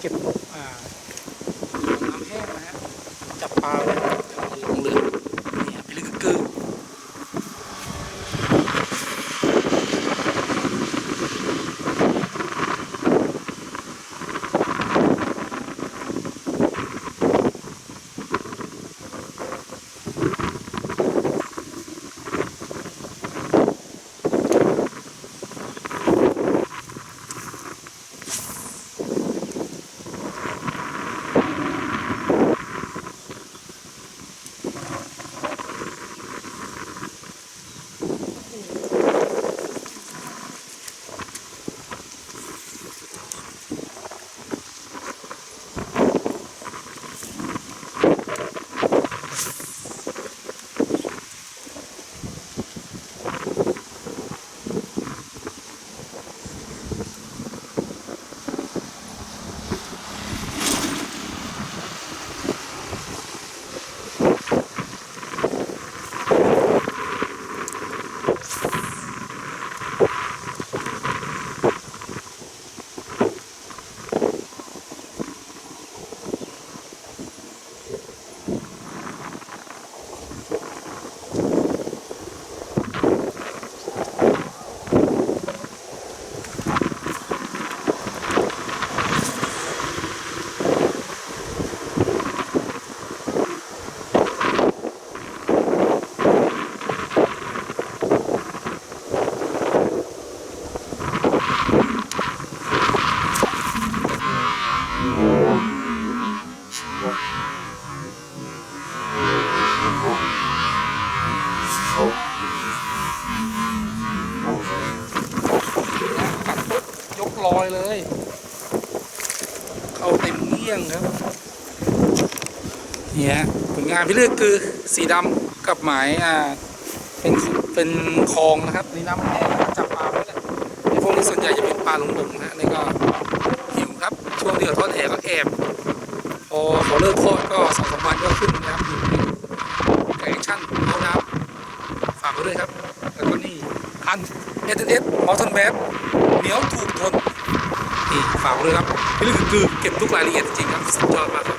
เก็บน้ำแห้งนะฮะจับปลา ลอยเลย เข้าเต็มเงี้ยงครับเนี่ยผลงานพี่เลือกคือสีดำกับหมายอ่าเป็นเป็นคลองนะครับนี่น้ำแห้งจับปลาไว้เนี่ยพวกนี้ส่วนใหญ่จะเป็นปลาหลงหลงๆนะนี่ก็หิวครับ ช่วงเดือดทอดแหก็แอบพอเขาเลิกทอดก็สองสามวันก็ขึ้นนะครับอยู่แอคชั่นเอาน้ำฝากไว้ด้วยครับ แล้วก็นี่พันเอสเอสมอลทันแบด เหนียวถูกทนนี่ฝากไว้ด้วยครับพี่ลึกคือเก็บทุกรายละเอียดจริงๆครับสุดยอดมากครับ